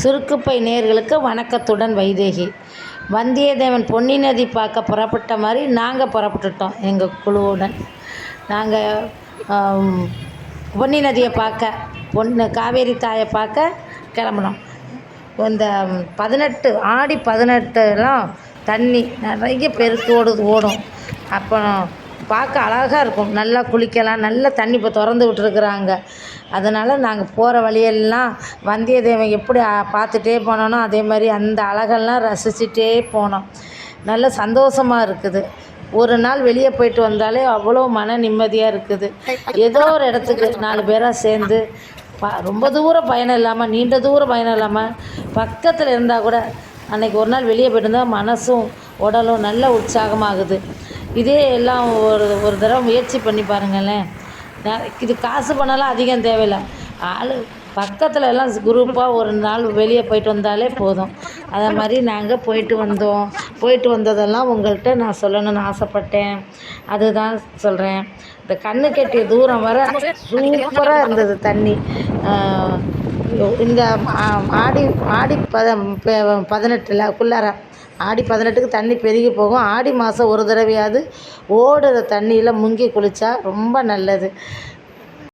சுருக்குப்பை நேர்களுக்கு வணக்கத்துடன் வைதேகி. வந்தியத்தேவன் பொன்னி நதி பார்க்க புறப்பட்ட மாதிரி நாங்கள் புறப்பட்டுட்டோம் எங்கள் குழுவுடன். நாங்கள் பொன்னி நதியை பார்க்க பொன் காவேரி தாயை பார்க்க கிளம்புனோம். இந்த பதினெட்டு ஆடி பதினெட்டுலாம் தண்ணி நிறைய பெருக்கு ஓடுது ஓடும். அப்புறம் பார்க்க அழகாக இருக்கும். நல்லா குளிக்கலாம் நல்லா தண்ணி இப்போ திறந்து விட்டுருக்குறாங்க. அதனால் நாங்கள் போகிற வழியெல்லாம் வந்தியத்தேவன் எப்படி பார்த்துட்டே போனோனோ அதே மாதிரி அந்த அழகெல்லாம் ரசிச்சுட்டே போனோம். நல்ல சந்தோஷமாக இருக்குது. ஒரு நாள் வெளியே போயிட்டு வந்தாலே அவ்வளோ மன நிம்மதியாக இருக்குது. ஏதோ ஒரு இடத்துக்கு நாலு பேராக சேர்ந்து ப ரொம்ப தூரம் பயணம் இல்லாமல் நீண்ட தூரம் பயணம் இல்லாமல் பக்கத்தில் இருந்தால் கூட அன்னைக்கு ஒரு நாள் வெளியே போயிட்டு இருந்தால் மனசும் உடலும் நல்ல உற்சாகமாகுது. இதே எல்லாம் ஒரு ஒரு தடவை முயற்சி பண்ணி பாருங்களேன். இது காசு பணம்லாம் அதிகம் தேவையில்லை. ஆள் பக்கத்தில் எல்லாம் குரூப்பாக ஒரு நாள் வெளியே போயிட்டு வந்தாலே போதும். அதை மாதிரி நாங்கள் போயிட்டு வந்தோம். போயிட்டு வந்ததெல்லாம் உங்கள்கிட்ட நான் சொல்லணும்னு ஆசைப்பட்டேன். அதுதான் சொல்கிறேன் இந்த கண்ணு கெட்டிய தூரம் வர சூப்பராக இருந்தது தண்ணி. இந்த ஆடி ஆடி பத பதினெட்டில் குள்ளார ஆடி பதினெட்டுக்கு தண்ணி பெருகி போகும். ஆடி மாதம் ஒரு தடவையாவது ஓடுற தண்ணியில் முங்கி குளித்தா ரொம்ப நல்லது.